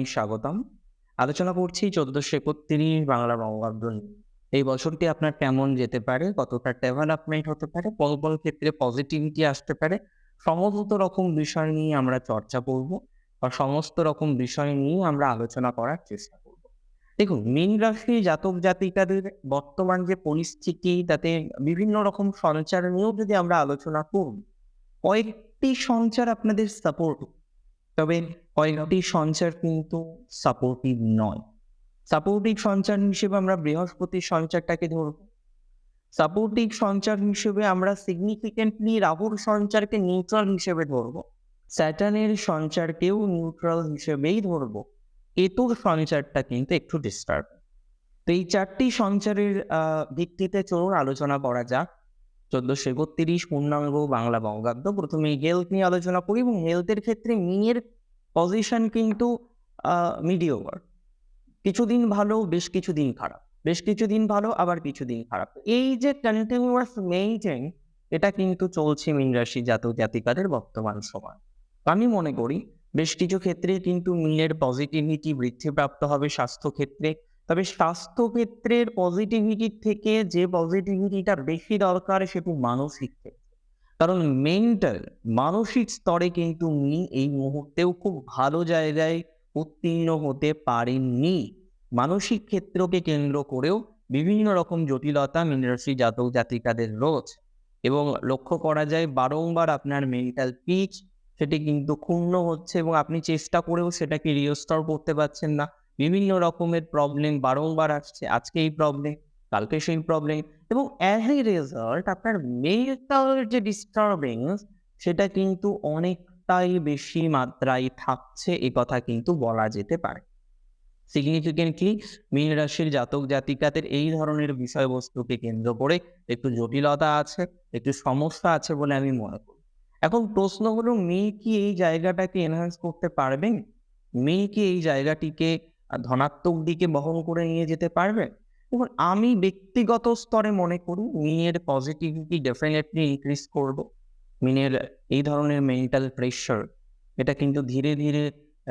জানাই স্বাগতম। আলোচনা করছি চোদ্দশো একত্রিশ বাংলা বঙ্গাব্দ এই বছরটি আপনার কেমন যেতে পারে? কতটা ডেভেলপমেন্ট হতে পারে? কোন কোন ক্ষেত্রে পজিটিভিটি আসতে পারে? সমস্ত রকম বিষয় নিয়ে আমরা চর্চা করব বা সমস্ত রকম বিষয় নিয়ে আমরা আলোচনা করার চেষ্টা করব। দেখুন, মীন রাশি জাতক জাতিকাদের বর্তমান যে পরিস্থিতি, তাতে বিভিন্ন রকম সঞ্চার নিয়েও যদি আমরা আলোচনা করব কয়েকটি সঞ্চার আপনাদের সাপোর্ট তবে কয়েকটি সঞ্চার কিন্তু সাপোর্টিভ নয়। সাপোর্টিভ সঞ্চার হিসেবে আমরা বৃহস্পতির সঞ্চারটাকে ধরব। সাপোর্টিভ সঞ্চার হিসেবে আমরা সিগনিফিকেন্টলি রাহুর সঞ্চারকে নিউট্রাল হিসেবে ধরব। স্যাটার্নের সঞ্চারকেও নিউট্রাল হিসেবেই ধরব। কেতুর সঞ্চারটা কিন্তু একটু ডিস্টার্ব তো এই চারটি সঞ্চারের ভিত্তিতে চলুন আলোচনা করা যাক। চোদ্দশো একত্রিশ পূর্ণাঙ্গ বাংলা বঙ্গাব্দ। প্রথমে হেলথ নিয়ে আলোচনা করি এবং হেলথের ক্ষেত্রে মিনের পজিশন কিন্তু মিডিওভার কিছুদিন ভালো, বেশ কিছুদিন খারাপ। বেশ কিছুদিন ভালো, আবার কিছুদিন খারাপ। এই যে কন্টিনিউয়াস মেইনটেন এটা কিন্তু চলছে মীন রাশি জাতক জাতিকাদের বর্তমান সময়। আমি মনে করি, বেশ কিছু ক্ষেত্রে কিন্তু মিনের পজিটিভিটি বৃদ্ধিপ্রাপ্ত হবে স্বাস্থ্য ক্ষেত্রে তবে স্বাস্থ্যক্ষেত্রের পজিটিভিটির থেকে যে পজিটিভিটিটা বেশি দরকার সেটি মানসিক কারণ মেন্টাল মানসিক স্তরে কিন্তু উনি এই মুহূর্তেও খুব ভালো জায়গায় উত্তীর্ণ হতে পারেননি মানসিক ক্ষেত্রকে কেন্দ্র করেও বিভিন্ন রকম জটিলতা মিনরাশি জাতক জাতিকাদের রয়েছে এবং লক্ষ্য করা যায় বারংবার আপনার মেন্টাল পিচ সেটি কিন্তু ক্ষুণ্ণ হচ্ছে এবং আপনি চেষ্টা করেও সেটাকে রিস্টোর করতে পারছেন না। বিভিন্ন রকমের প্রবলেম বারংবার আসছে। আজকে এই প্রবলেম কালকে সেই প্রবলেম এবং অ্যাজ এ রেজাল্ট আপনার মেন্টাল যে ডিস্টারবেন্স সেটা কিন্তু অনেকটাই বেশি মাত্রায় থাকছে, এ কথা কিন্তু বলা যেতে পারে। সিগনিফিকেন্টলি মীন রাশির জাতক জাতিকাদের এই ধরনের বিষয়বস্তুকে কেন্দ্র করে একটু জটিলতা আছে, একটু সমস্যা আছে বলে আমি মনে করি। এখন প্রশ্ন হলো, মেয়ে কি এই জায়গাটাকে এনহান্স করতে পারবেন মেয়ে কি এই জায়গাটিকে ধনাত্মক দিকে বহন করে নিয়ে যেতে পারবে? এবং আমি ব্যক্তিগত স্তরে মনে করি মিনের পজিটিভিটি ডেফিনেটলি ইনক্রিজ করব। মিনের এই ধরনের মেন্টাল প্রেশার এটা কিন্তু ধীরে ধীরে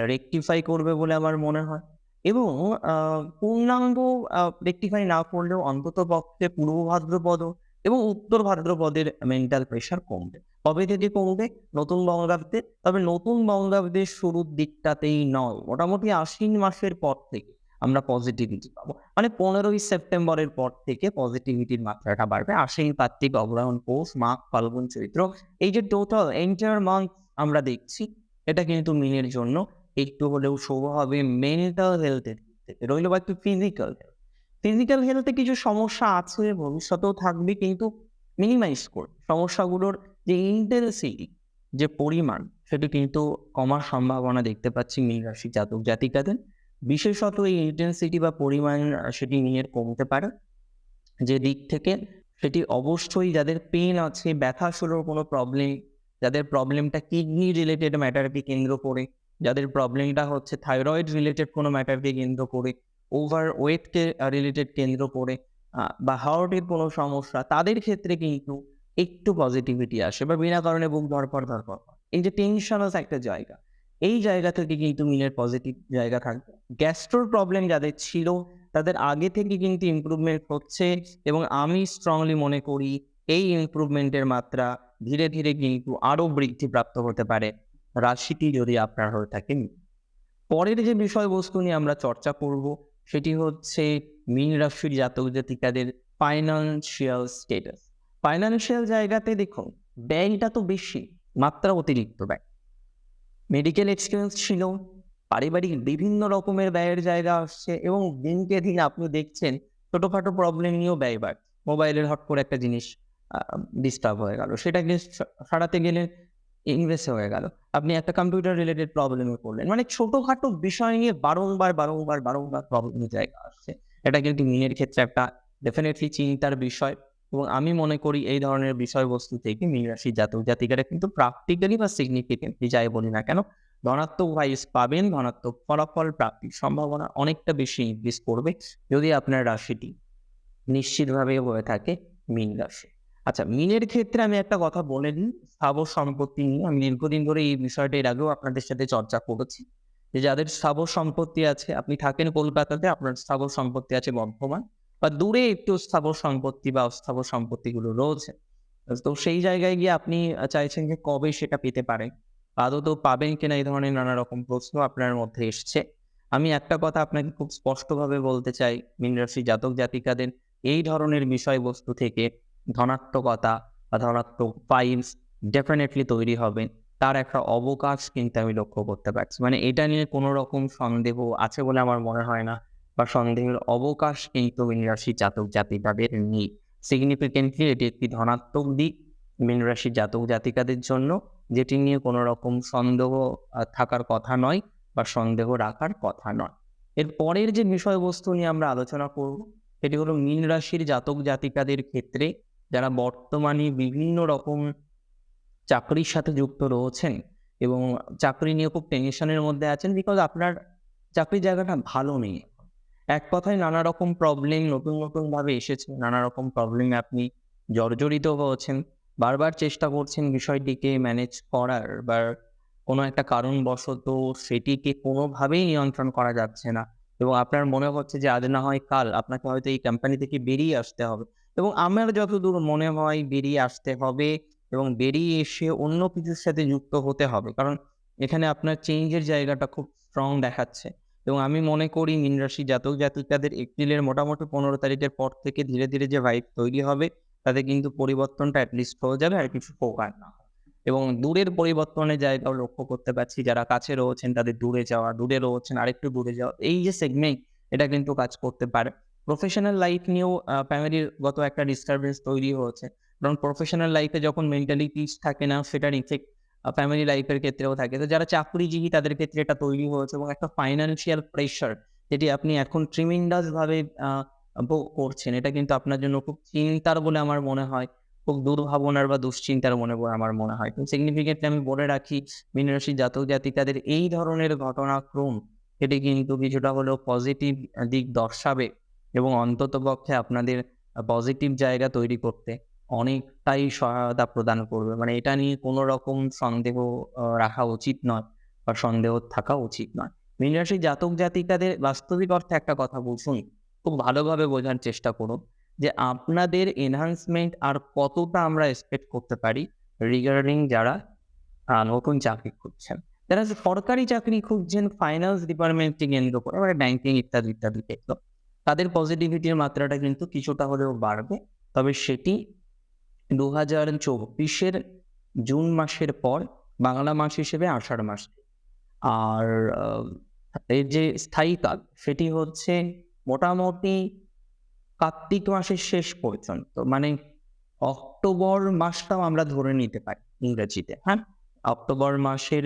রেকটিফাই করবে বলে আমার মনে হয়। এবং পূর্ণাঙ্গ রেকটিফাই না করলেও অন্তত পক্ষে পূর্ব ভাদ্রপদ এবং উত্তর ভাদ্রপদের মেন্টাল প্রেশার কমবে। কবে থেকে কমবে? নতুন বঙ্গাব্দে। তবে নতুন বঙ্গাব্দের শুরুর দিকটাতেই নয়, মোটামুটি আশ্বিন মাসের পর থেকে আমরা পজিটিভিটি পাবো। মানে পনেরোই সেপ্টেম্বরের পর থেকে পজিটিভিটির মাত্রাটা বাড়বে। আশ্বিন কার্তিক অগ্রহণ পৌষ মাঘ, ফাল্গুন, চৈত্র, এই যে টোটাল এন্টার মান্থ আমরা দেখছি, এটা কিন্তু মিনের জন্য একটু হলেও শুভ হবে মেন্টাল হেলথের রইল বা একটু ফিজিক্যাল হেলথ ফিজিক্যাল হেলথে কিছু সমস্যা আছে, ভবিষ্যতেও থাকবে, কিন্তু মিনিমাইজ করবে সমস্যাগুলোর যে ইন্টেন্সিটি যে পরিমাণ, সেটা কিন্তু কমার সম্ভাবনা দেখতে পাচ্ছি মীন রাশি জাতক জাতিকাদের। বিশেষত এই ইন্টেন্সিটি বা পরিমাণ সেটি নিয়ে কমতে পারে। যে দিক থেকে সেটি অবশ্যই যাদের পেন আছে, ব্যথা শুরুর কোনো প্রবলেম যাদের প্রবলেমটা কিডনি রিলেটেড ম্যাটারকে কেন্দ্র করে, যাদের প্রবলেমটা হচ্ছে থাইরয়েড রিলেটেড কোনো ম্যাটারকে কেন্দ্র করে ওভার ওয়েটকে রিলেটেড কেন্দ্র করে বা হার্টের কোনো সমস্যা, তাদের ক্ষেত্রে কিন্তু একটু পজিটিভিটি আসে বা বিনা কারণে বুক ধরপড় হয়। এই যে টেনশনাস একটা জায়গা, এই জায়গা থেকে কিন্তু মিলের পজিটিভ জায়গা থাকবে গ্যাস্ট্রোর প্রবলেম যাদের ছিল, তাদের আগে থেকে কিন্তু ইমপ্রুভমেন্ট হচ্ছে এবং আমি স্ট্রংলি মনে করি এই ইমপ্রুভমেন্টের মাত্রা ধীরে ধীরে কিন্তু আরও বৃদ্ধিপ্রাপ্ত হতে পারে, রাশিটি যদি আপনার হয়ে থাকে মীন। পরের যে বিষয়বস্তু নিয়ে আমরা চর্চা করব সেটি হচ্ছে মীন রাশির জাতক জাতিকাদের ফাইন্যান্সিয়াল স্টেটাস ফাইন্যান্সিয়াল জায়গাতে দেখুন, ব্যয়টা তো বেশি, মাত্রা অতিরিক্ত ব্যয়। মেডিকেল এক্সপেন্স ছিল, পারিবারিক বিভিন্ন রকমের ব্যয়ের জায়গা আসছে এবং দিনকে দিন আপনি দেখছেন, ছোটোখাটো প্রবলেম নিয়েও ব্যয় বাড়ছে। মোবাইলের হট করে একটা জিনিস ডিস্টার্ব হয়ে গেল। সেটাকে সারাতে গেলে ইনভেস্ট হয়ে গেল। আপনি একটা কম্পিউটার রিলেটেড প্রবলেমে পড়লেন। মানে ছোটোখাটো বিষয় নিয়ে বারংবার বারংবার বারংবার প্রবলেমের জায়গা আসছে। এটা কিন্তু মিনের ক্ষেত্রে একটা ডেফিনেটলি চিন্তার বিষয়। এবং আমি মনে করি এই ধরনের বিষয়বস্তু থেকে মীন রাশি জাতক জাতিকারা কিন্তু প্র্যাকটিক্যালি বা সিগনিফিকেন্টলি যাই বলি না কেন, ধনাত্মক ভাইস পাবেন, ধনাত্মক ফলাফল প্রাপ্তির সম্ভাবনা অনেকটা বেশি ইনক্রিজ করবে যদি আপনার রাশিটি নিশ্চিতভাবে হয়ে থাকে মীন রাশি। আচ্ছা মিনের ক্ষেত্রে আমি একটা কথা বলে দিই স্থাবর সম্পত্তি নিয়ে আমি দীর্ঘদিন ধরে এই বিষয়টা এর আগেও আপনাদের সাথে চর্চা করেছি যে যাদের স্থাবর সম্পত্তি আছে, আপনি থাকেন কলকাতাতে, আপনার স্থাবর সম্পত্তি আছে বর্ধমান বা দূরে একটু স্থাবর সম্পত্তি বা অস্থাবর সম্পত্তিগুলো রয়েছে। তো সেই জায়গায় গিয়ে আপনি চাইছেন যে কবে সেটা পেতে পারেন? আদৌ তো পাবেন কিনা এই ধরনের নানা রকম প্রশ্ন আপনার মধ্যে এসছে। আমি একটা কথা আপনাকে খুব স্পষ্টভাবে বলতে চাই মীন রাশি জাতক জাতিকাদের, এই ধরনের বিষয়বস্তু থেকে ধনাত্মকতা বা ধনাত্মক ফাইলস ডেফিনেটলি তৈরি হবে। তার একটা অবকাশ কিন্তু আমি লক্ষ্য করতে পারছি। মানে এটা নিয়ে কোনো রকম সন্দেহ আছে বলে আমার মনে হয় না বা সন্দেহের অবকাশ কিন্তু মীন রাশি জাতক জাতিকাদের নেই। সিগনিফিকেন্টলি এটি একটি ধনাত্মক দিক মীন রাশি জাতক জাতিকাদের জন্য, যেটি নিয়ে কোনো রকম সন্দেহ থাকার কথা নয় বা সন্দেহ রাখার কথা নয়। এর পরের যে বিষয়বস্তু নিয়ে আমরা আলোচনা করব, সেটি হলো মিন রাশির জাতক জাতিকাদের ক্ষেত্রে যারা বর্তমানে বিভিন্ন রকম চাকরির সাথে যুক্ত রয়েছেন এবং চাকরি নিয়ে খুব টেনশনের মধ্যে আছেন বিকজ আপনার চাকরির জায়গাটা ভালো নেই। এক কথায় নানা রকম প্রবলেম নতুন নতুনভাবে এসেছে, নানা রকম প্রবলেমে আপনি জর্জরিত হয়েছেন, বারবার চেষ্টা করছেন বিষয়টিকে ম্যানেজ করার বা কোনো একটা কারণবশত সেটিকে কোনোভাবেই নিয়ন্ত্রণ করা যাচ্ছে না এবং আপনার মনে হচ্ছে যে আজ না হয় কাল আপনাকে হয়তো এই কোম্পানি থেকে বেরিয়ে আসতে হবে। এবং আমার যতদূর মনে হয় বেরিয়ে আসতে হবে এবং বেরিয়ে এসে অন্য কিছুর সাথে যুক্ত হতে হবে। কারণ এখানে আপনার চেঞ্জের জায়গাটা খুব স্ট্রং দেখাচ্ছে। এবং আমি মনে করি মীন রাশি জাতক জাতিকাদের এপ্রিলের মোটামুটি পনেরো তারিখের পর থেকে ধীরে ধীরে যে ভাইব তৈরি হবে, তাতে কিন্তু পরিবর্তনটা অ্যাটলিস্ট হয়ে যাবে আর কিছু প্রকার না। এবং দূরের পরিবর্তনের জায়গাও লক্ষ্য করতে পারছি, যারা কাছে রয়েছেন তাদের দূরে যাওয়া, দূরে রয়েছেন আরেকটু দূরে যাওয়া, এই যে সেগমেন্ট এটা কিন্তু কাজ করতে পারে। প্রফেশনাল লাইফ নিয়েও ফ্যামিলির গত একটা ডিস্টারবেন্স তৈরি হয়েছে। কারণ প্রফেশনাল লাইফে যখন মেন্টালি পিস থাকে না সেটার ইফেক্ট ফ্যামিলি লাইফের ক্ষেত্রেও থাকে। তো যারা চাকরিজীবী তাদের ক্ষেত্রে এটা তৈরি হয়েছে এবং একটা ফাইন্যান্সিয়াল প্রেশার যেটি আপনি এখন ট্রিমেন্ডাস ভাবে আহ, ভোগ করছেন এটা কিন্তু আপনার জন্য খুব চিন্তার বলে আমার মনে হয় খুব দুর্ভাবনার বা দুশ্চিন্তার মনে বলে আমার মনে হয়। তো সিগনিফিকেন্টলি আমি বলে রাখি মীনরাশি জাতক জাতিকাদের এই ধরনের ঘটনাক্রম এটি কিন্তু কিছুটা হলেও পজিটিভ দিক দর্শাবে। এবং অন্তত পক্ষে আপনাদের পজিটিভ জায়গা তৈরি করতে অনেকটাই সহায়তা প্রদান করবে। মানে এটা নিয়ে কোনো রকম সন্দেহ রাখা উচিত নয় বা সন্দেহ থাকা উচিত নয়। মীন জাতক জাতিকাদের বাস্তবিক অর্থে একটা কথা বুঝুন খুব ভালোভাবে বোঝার চেষ্টা করুন যে আপনাদের এনহান্সমেন্ট আর কতটা আমরা এক্সপেক্ট করতে পারি রিগার্ডিং যারা নতুন চাকরি খুঁজছেন। যারা সরকারি চাকরি খুঁজছেন ফাইন্যান্স ডিপার্টমেন্টকে কেন্দ্র করে মানে ব্যাংকিং ইত্যাদি ইত্যাদি ক্ষেত্র। তাদের পজিটিভিটির মাত্রাটা কিন্তু কিছুটা হলেও বাড়বে। তবে সেটি দু হাজার চব্বিশের জুন মাসের পর বাংলা মাস হিসেবে আষাঢ় মাস। আর এর যে স্থায়ী কাল সেটি হচ্ছে মোটামুটি কার্তিক মাসের শেষ পর্যন্ত। মানে অক্টোবর মাসটাও আমরা ধরে নিতে পারি ইংরেজিতে হ্যাঁ? অক্টোবর মাসের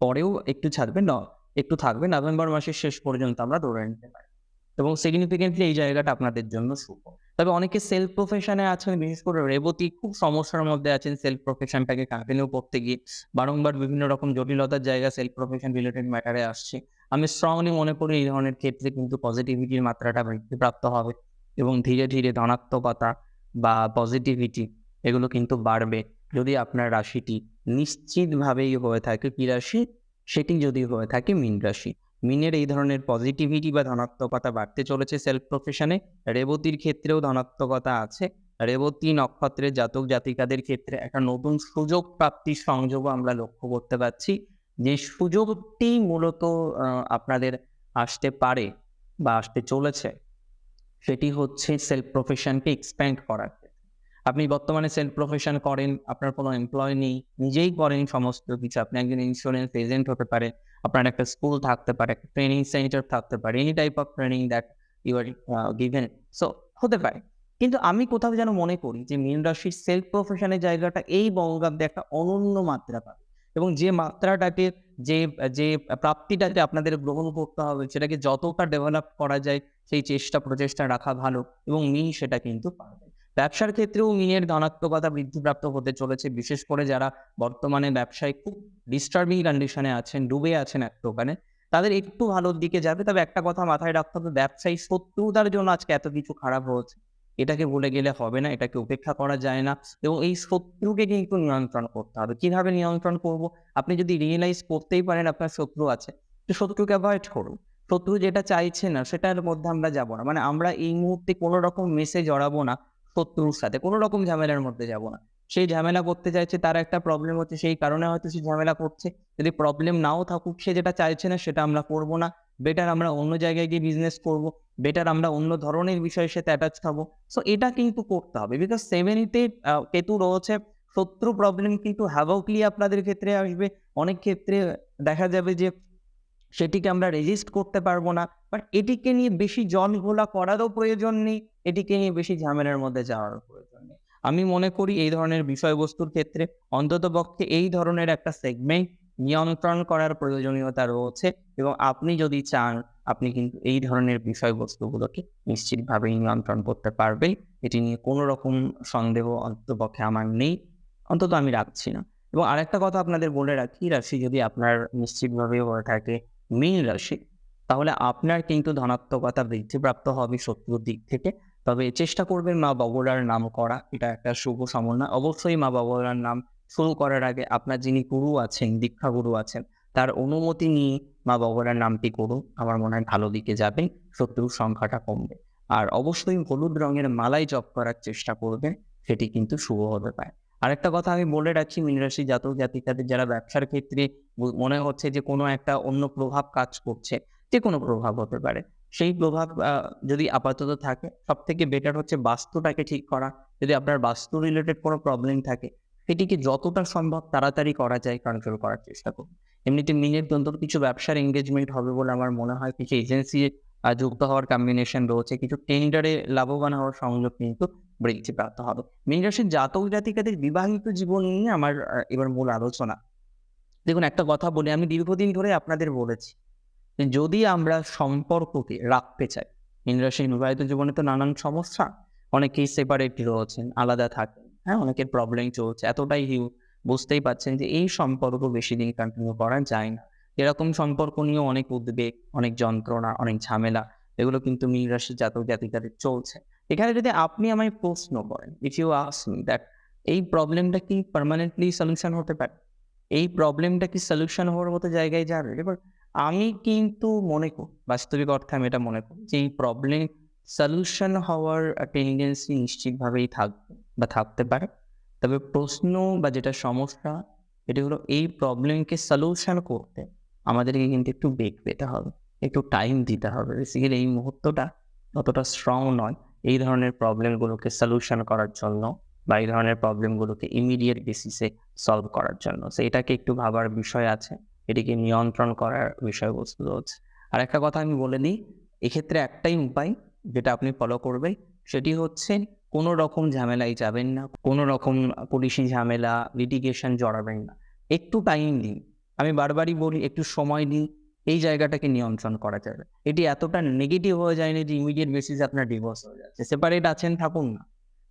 পরেও একটু ছাড়বে, না, একটু থাকবে, নভেম্বর মাসের শেষ পর্যন্ত আমরা ধরে নিতে পারি। এবং সিগনিফিকেন্টলি এই জায়গাটা আপনাদের জন্য শুভ। তবে অনেকে সেলফ প্রফেশনে আছেন, বিশেষ করে রেবতী খুব সমস্যার মধ্যে আছেন সেলফ প্রফেশনটাকে কন্টিনিউ করতে গিয়ে। বারংবার বিভিন্ন রকম জটিলতার জায়গা সেলফ প্রফেশন রিলেটেড ম্যাটারে আসছে। আমি স্ট্রংলি মনে করি এই ধরনের ক্ষেত্রে কিন্তু পজিটিভিটির মাত্রাটা বৃদ্ধিপ্রাপ্ত হবে এবং ধীরে ধীরে ধনাত্মকতা বা পজিটিভিটি এগুলো কিন্তু বাড়বে। যদি আপনার রাশিটি নিশ্চিতভাবেই হয়ে থাকে কি রাশি? সেটি যদি হয়ে থাকে মীন রাশি। মিনের এই ধরনের পজিটিভিটি বা ধনাত্মকতা বাড়তে চলেছে সেলফ প্রফেশনে রেবতীর ক্ষেত্রেও ধনাত্মকতা আছে। রেবতী নক্ষত্রের জাতক জাতিকাদের ক্ষেত্রে একটা নতুন সুযোগ প্রাপ্তির সংযোগও আমরা লক্ষ্য করতে পারছি। যে সুযোগটি মূলত আপনাদের আসতে পারে বা আসতে চলেছে, সেটি হচ্ছে সেলফ প্রফেশনকে এক্সপ্যান্ড করার আপনি বর্তমানে সেলফ প্রফেশন করেন, আপনার কোনো এমপ্লয় নেই, নিজেই করেন সমস্ত কিছু। আপনি একজন ইন্স্যুরেন্স এজেন্ট হতে পারে আপনার একটা স্কুল থাকতে পারে ট্রেনিং সেন্টার থাকতে পারে any type of training that you are given so হতে পারে। কিন্তু আমি কোথাও যেন মনে করি যে মীন রাশির সেলফ প্রফেশনের জায়গাটা এই বঙ্গাব্দে একটা অনন্য মাত্রা পাবে। এবং যে মাত্রাটাকে, যে যে প্রাপ্তিটাকে আপনাদের গ্রহণ করতে হবে, সেটাকে যতটা ডেভেলপ করা যায়, সেই চেষ্টা, প্রচেষ্টা রাখা ভালো এবং মিন সেটা কিন্তু পারবে। ব্যবসার ক্ষেত্রেও মিনের ধনাত্মকতা বৃদ্ধিপ্রাপ্ত হতে চলেছে, বিশেষ করে যারা বর্তমানে ব্যবসায় খুব ডিস্টার্বিং কন্ডিশনে আছেন, ডুবে আছেন এক দোকানে তাদের একটু ভালোর দিকে যাবে, তবে একটা কথা মাথায় রাখতে হবে, ব্যবসায়ী শত্রুতার জন্য আজকে এত কিছু খারাপ হচ্ছে এটাকে ভুলে গেলে হবে না, এটাকে উপেক্ষা করা যায় না এবং এই শত্রুকে কিন্তু নিয়ন্ত্রণ করতে হবে। কীভাবে নিয়ন্ত্রণ করব? আপনি যদি রিয়েলাইজ করতেই পারেন আপনার শত্রু আছে, তো শত্রুকে অ্যাভয়েড করুন। শত্রু যেটা চাইছে না, সেটার মধ্যে আমরা যাব না। মানে আমরা এই মুহূর্তে কোনো রকম মেসে জড়াবো না। শত্রুর সাথে, কোনো রকম ঝামেলার মধ্যে যাব না। সেই ঝামেলা করতে চাইছে, তার একটা প্রবলেম হচ্ছে, সেই কারণে হয়তো সে ঝামেলা করছে। যদি প্রবলেম নাও থাকুক, সে যেটা চাইছে না, সেটা আমরা করব না। বেটার আমরা অন্য জায়গায় গিয়ে বিজনেস করব বেটার আমরা অন্য ধরনের বিষয়ের সাথে অ্যাটাচ থাকব সো এটা কিন্তু করতে হবে। বিকজ সেভেনিতে কেতু রয়েছে, শত্রু প্রবলেম কিন্তু হ্যাভকলি আপনাদের ক্ষেত্রে আসবে। অনেক ক্ষেত্রে দেখা যাবে যে সেটিকে আমরা রেজিস্ট করতে পারব না। বাট এটিকে নিয়ে বেশি জল ঘোলা করারও প্রয়োজন নেই, এটিকে নিয়ে বেশি ঝামেলার মধ্যে যাওয়ারও প্রয়োজন নেই। আমি মনে করি এই ধরনের বিষয়বস্তুর ক্ষেত্রে অন্তত পক্ষে এই ধরনের একটা সেগমেন্ট নিয়ন্ত্রণ করার প্রয়োজনীয়তা রয়েছে এবং আপনি যদি চান, আপনি কিন্তু এই ধরনের বিষয়বস্তুগুলোকে নিশ্চিতভাবে নিয়ন্ত্রণ করতে পারবেন। এটি নিয়ে কোনো রকম সন্দেহ অন্ততপক্ষে আমার নেই, অন্তত আমি রাখছি না। এবং আরেকটা কথা আপনাদের বলে রাখি, রাশি যদি আপনার নিশ্চিতভাবে হয়ে থাকে মীন রাশি, তাহলে আপনার কিন্তু ধনাত্মকতা বৃদ্ধিপ্রাপ্ত হবে শত্রুর দিক থেকে। তবে চেষ্টা করবেন মা বগলার নাম করা, এটা একটা শুভ সমন্বয়। অবশ্যই মা বগলার নাম শুরু করার আগে আপনার যিনি গুরু আছেন, দীক্ষা গুরু আছেন, তার অনুমতি নিয়ে মা বগলার নামটি করুন। আমার মনে হয় ভালো দিকে যাবে, শত্রুর সংখ্যাটা কমবে। আর অবশ্যই হলুদ রঙের মালাই জপ করার চেষ্টা করবেন, সেটি কিন্তু শুভ হতে পারে। আরেকটা কথা আমি বলে রাখছি, মীনরাশি জাতক জাতিকাদের যারা ব্যবসার ক্ষেত্রে মনে হচ্ছে যে কোনো একটা অন্য প্রভাব কাজ করছে, যে কোনো প্রভাব হতে পারে। সেই প্রভাব যদি আপাতত থাকে সব থেকে বেটার হচ্ছে বাস্তুটাকে ঠিক করা। যদি আপনার বাস্তু রিলেটেড কোনো প্রবলেম থাকে, সেটিকে যতটা সম্ভব তাড়াতাড়ি করা যায় কন্ট্রোল করার চেষ্টা করুন। এমনিতে মিনের অন্তত কিছু ব্যবসার এঙ্গেজমেন্ট হবে বলে আমার মনে হয়, কিছু এজেন্সি যুক্ত হওয়ার কম্বিনেশন রয়েছে। কিছু টেন্ডারে লাভবান হওয়ার সংযোগ কিন্তু বৃদ্ধিপ্রাপ্ত হবে। মীন রাশির জাতক জাতিকাদের বিবাহিত জীবন নিয়ে আমার এবার মূল আলোচনা। দেখুন, একটা কথা বলি, আমি দীর্ঘদিন ধরে আপনাদের বলেছি যদি আমরা সম্পর্ককে রাখতে চাই মীন রাশির বিবাহিত জীবনে তো নানান সমস্যা, অনেকেই সেপারেট রয়েছেন, আলাদা থাকেন হ্যাঁ অনেকের প্রবলেম চলছে, এতটাই হিউ, বুঝতেই পারছেন যে এই সম্পর্ক বেশি দিন কন্টিনিউ করা যায় না। এরকম সম্পর্ক নিয়েও অনেক উদ্বেগ, অনেক যন্ত্রণা, অনেক ঝামেলা, এগুলো কিন্তু মীন রাশির জাতক জাতিকাদের চলছে। এখানে যদি আপনি আমায় প্রশ্ন করেন if you ask me that এই প্রবলেমটা কি পার্মানেন্টলি সলিউশন হতে পারে? এই প্রবলেমটা কি সলিউশন হওয়ার মতো জায়গায় যাবে? এবার আমি কিন্তু মনে করি, বাস্তবিক অর্থে আমি এটা মনে করি যে এই প্রবলেম সলিউশন হওয়ার টেন্ডেন্সি নিশ্চিতভাবেই থাকবে বা থাকতে পারে। তবে প্রশ্ন বা যেটা সমস্যা, এটি হলো এই প্রবলেমকে সলিউশন করতে আমাদেরকে কিন্তু একটু বেগ পেতে হবে, একটু টাইম দিতে হবে। বেসিক্যালি এই মুহূর্তটা অতটা স্ট্রং নয়। এই ধরনের প্রবলেমগুলোকে সলিউশন করার জন্য বা এই ধরনের প্রবলেমগুলোকে ইমিডিয়েট বেসিসে সলভ করার জন্য। সো এটাকে একটু ভাবার বিষয় আছে, এটিকে নিয়ন্ত্রণ করার বিষয়বস্তু রয়েছে আর একটা কথা আমি বলে দিই, এক্ষেত্রে একটাই উপায় যেটা আপনি ফলো করবেন, সেটি হচ্ছে কোনো রকম ঝামেলায় যাবেন না, কোনো রকম পুলিশি ঝামেলা লিটিগেশন জড়াবেন না। একটু টাইম দিন। আমি বারবারই বলি, একটু সময় দিন এই জায়গাটাকে নিয়ন্ত্রণ করা যাবে এটি এতটা নেগেটিভ হয়ে যায়নি যে ইমিডিয়েট বেসিসে আপনার ডিভোর্স হয়ে যাচ্ছে। সেপারেট আছেন, থাকুন না।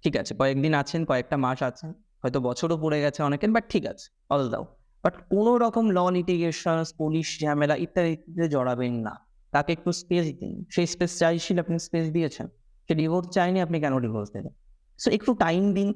ঠিক আছে, কয়েকদিন আছেন, কয়েকটা মাস আছেন, হয়তো বছরও পড়ে গেছে অনেকের বাট ঠিক আছে অল দাও বাট কোনো রকম ল লিটিগেশন পুলিশ ঝামেলা ইত্যাদিতে জড়াবেন না। তাকে একটু স্পেস দিন। সেই স্পেস চাইছিল, আপনি স্পেস দিয়েছেন। সে ডিভোর্স চাইনি, আপনি কেন ডিভোর্স দেবেন সো একটু টাইম দিন।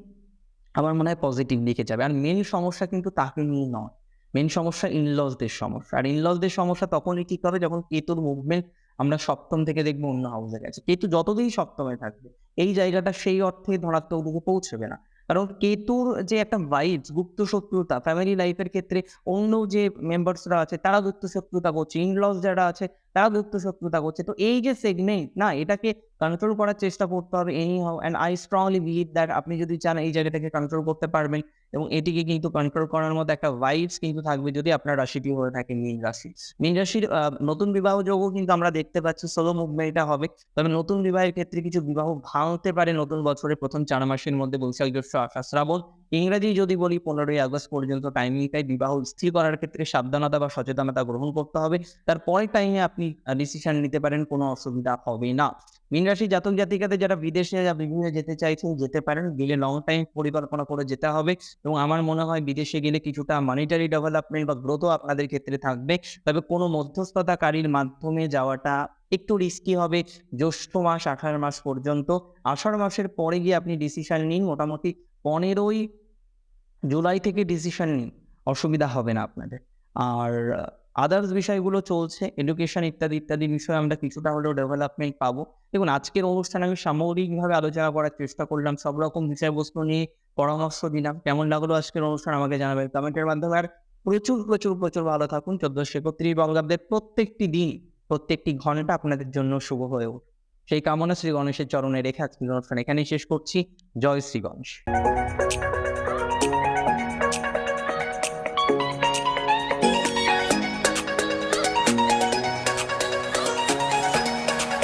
আমার মনে হয় পজিটিভ দিকে যাবে। আর মেন সমস্যা কিন্তু তাকে নিয়ে নয়। মেন সমস্যা ইনলসদের সমস্যা। আর ইনলসদের সমস্যা তখনই ঠিক হবে যখন কেতুর মুভমেন্ট আমরা সপ্তম থেকে দেখব অন্য হাউসে গেছে কেতু যতদিন সপ্তমে থাকবে, এই জায়গাটা সেই অর্থে ধনাত্মক দিকে পৌঁছবে না। কারণ কেতুর যে একটা ভাইবস গুপ্ত শত্রুতা ফ্যামিলি লাইফের ক্ষেত্রে অন্য যে মেম্বার্সরা আছে, তারা গুপ্ত শত্রুতা করছে। ইনলস যারা আছে তারা গুপ্ত শত্রুতা করছে। তো এই যে সেগমেন্ট না, এটাকে কন্ট্রোল করার চেষ্টা করতে হবে anyhow and I strongly believe that আপনি যদি চান এই জায়গাটাকে কন্ট্রোল করতে পারবেন, এবং এটিকে কিন্তু কন্ট্রোল করার মধ্যে একটা ভাইবস কিন্তু থাকবে যদি আপনার রাশিটি হয়ে থাকে মীন রাশি। মীন রাশির নতুন বিবাহ যোগও কিন্তু আমরা দেখতে পাচ্ছি সোলো মুভমেন্টটা হবে। তবে নতুন বিবাহের ক্ষেত্রে কিছু বিবাহ ভাঙতে পারে নতুন বছরের প্রথম চার মাসের মধ্যে বৈশাখ জ্যৈষ্ঠ আষাঢ় শ্রাবণ ইংরেজি যদি বলি, পনেরোই আগস্ট পর্যন্ত টাইমিংটাই বিবাহ স্থির করার ক্ষেত্রে সাবধানতা বা সচেতনতা গ্রহণ করতে হবে। তারপরে টাইমে আপনি ডিসিশন নিতে পারেন, কোনো অসুবিধা হবে না। মীন রাশি জাতক জাতিকাদের যারা বিদেশে যা বিভিন্ন যেতে চাইছেন, যেতে পারেন, গেলে লং টাইম পরিকল্পনা করে যেতে হবে এবং আমার মনে হয় বিদেশে গেলে কিছুটা মানিটারি ডেভেলপমেন্ট বা গ্রোথও আপনাদের ক্ষেত্রে থাকবে। তবে কোনো মধ্যস্থতাকারীর মাধ্যমে যাওয়াটা একটু রিস্কি হবে। জ্যৈষ্ঠ মাস আঠারো মাস পর্যন্ত, আষাঢ় মাসের পরে গিয়ে আপনি ডিসিশন নিন, মোটামুটি পনেরোই জুলাই থেকে ডিসিশন নিন, অসুবিধা হবে না আপনাদের। আর আদার্স বিষয়গুলো চলছে এডুকেশন ইত্যাদি ইত্যাদি বিষয়ে আমরা কিছুটা হলেও ডেভেলপমেন্ট পাবো। দেখুন, আজকের অনুষ্ঠানে আমি সামগ্রিকভাবে আলোচনা করার চেষ্টা করলাম, সব রকম বিষয়বস্তু নিয়ে পরামর্শ দিলাম। কেমন লাগল আজকের অনুষ্ঠান আমাকে জানাবেন কমেন্টের মাধ্যমে। আর প্রচুর প্রচুর প্রচুর ভালো থাকুন। চোদ্দশো একত্রিশ বঙ্গাব্দের প্রত্যেকটি দিন, প্রত্যেকটি ঘণ্টা আপনাদের জন্য শুভ হয়ে উঠুক। সেই কামনা শ্রী গণেশের চরণে রেখে আজকের অনুষ্ঠান এখানেই শেষ করছি। জয় শ্রী গণেশ।